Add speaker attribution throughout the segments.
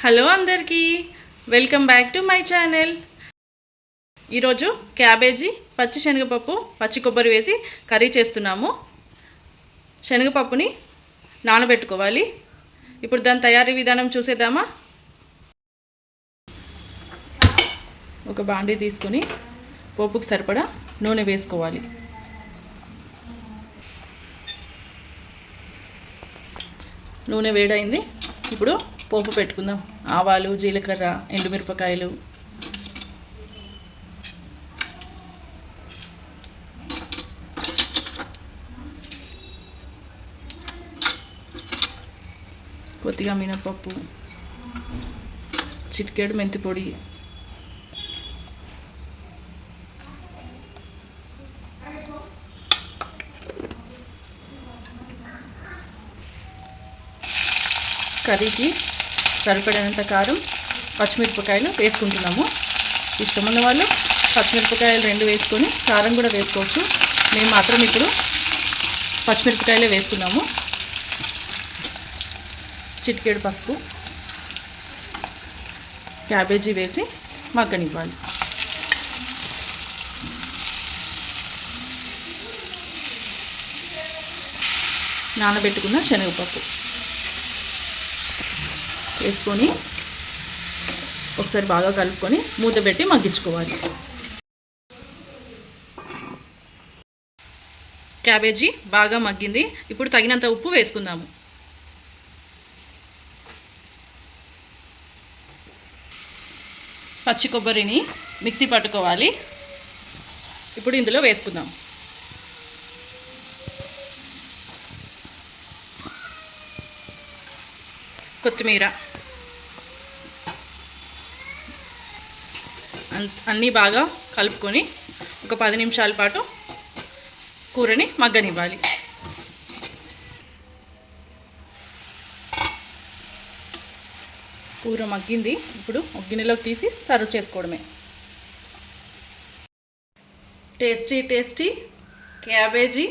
Speaker 1: Hello అందరికీ welcome back to my channel. ఈరోజు cabbage పచ్చి శనగపప్పు పచ్చి కొబ్బరి వేసి కర్రీ చేస్తున్నాము. శనగపప్పుని నానబెట్టుకోవాలి. ఇప్పుడు దాని తయారీ విధానం చూసేద్దామా? ఒక బాండీ తీసుకొని పోపుకు సరిపడా నూనె వేసుకోవాలి. నూనె వేడైంది. ఇప్పుడు పోపు పెట్టుకుందాం. ఆవాలు జీలకర్ర ఎండుమిరపకాయలు. కొద్దిగా మినపప్పు. చిటికెడు మెంతి పొడి. కర్రీకి సరిపడినంత కారం పచ్చిమిరపకాయలు వేసుకుంటున్నాము. ఇష్టమున్న వాళ్ళు పచ్చిమిరపకాయలు రెండు వేసుకొని కారం కూడా వేసుకోవచ్చు. మేము మాత్రం ఇప్పుడు పచ్చిమిరపకాయలే వేసుకున్నాము. చిటికెడు పసుపు క్యాబేజీ వేసి మగ్గనివ్వాలి. నానబెట్టుకున్న శనగపప్పు. వేసుకొని ఒకసారి బాగా కలుపుకొని మూత పెట్టి మగ్గించుకోవాలి. క్యాబేజీ బాగా మగ్గింది. ఇప్పుడు తగినంత ఉప్పు వేసుకుందాము. పచ్చి కొబ్బరిని మిక్సీ పట్టుకోవాలి. ఇప్పుడు ఇందులో వేసుకుందాం. కొత్తిమీర. అన్- అన్నీ బాగా కలుపుకొని ఒక పది నిమిషాల పాటు కూరని మగ్గనివ్వాలి. కూర మగ్గింది. ఇప్పుడు గిన్నెలోకి తీసి సర్వ్ చేసుకోవడమే. టేస్టీ టేస్టీ క్యాబేజీ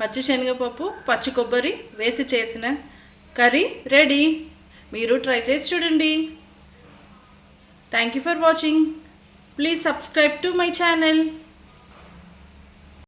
Speaker 1: పచ్చి శనగపప్పు పచ్చి కొబ్బరి వేసి చేసిన కర్రీ రెడీ. మీరు ట్రై చేసి చూడండి. Thank you for watching please subscribe to my channel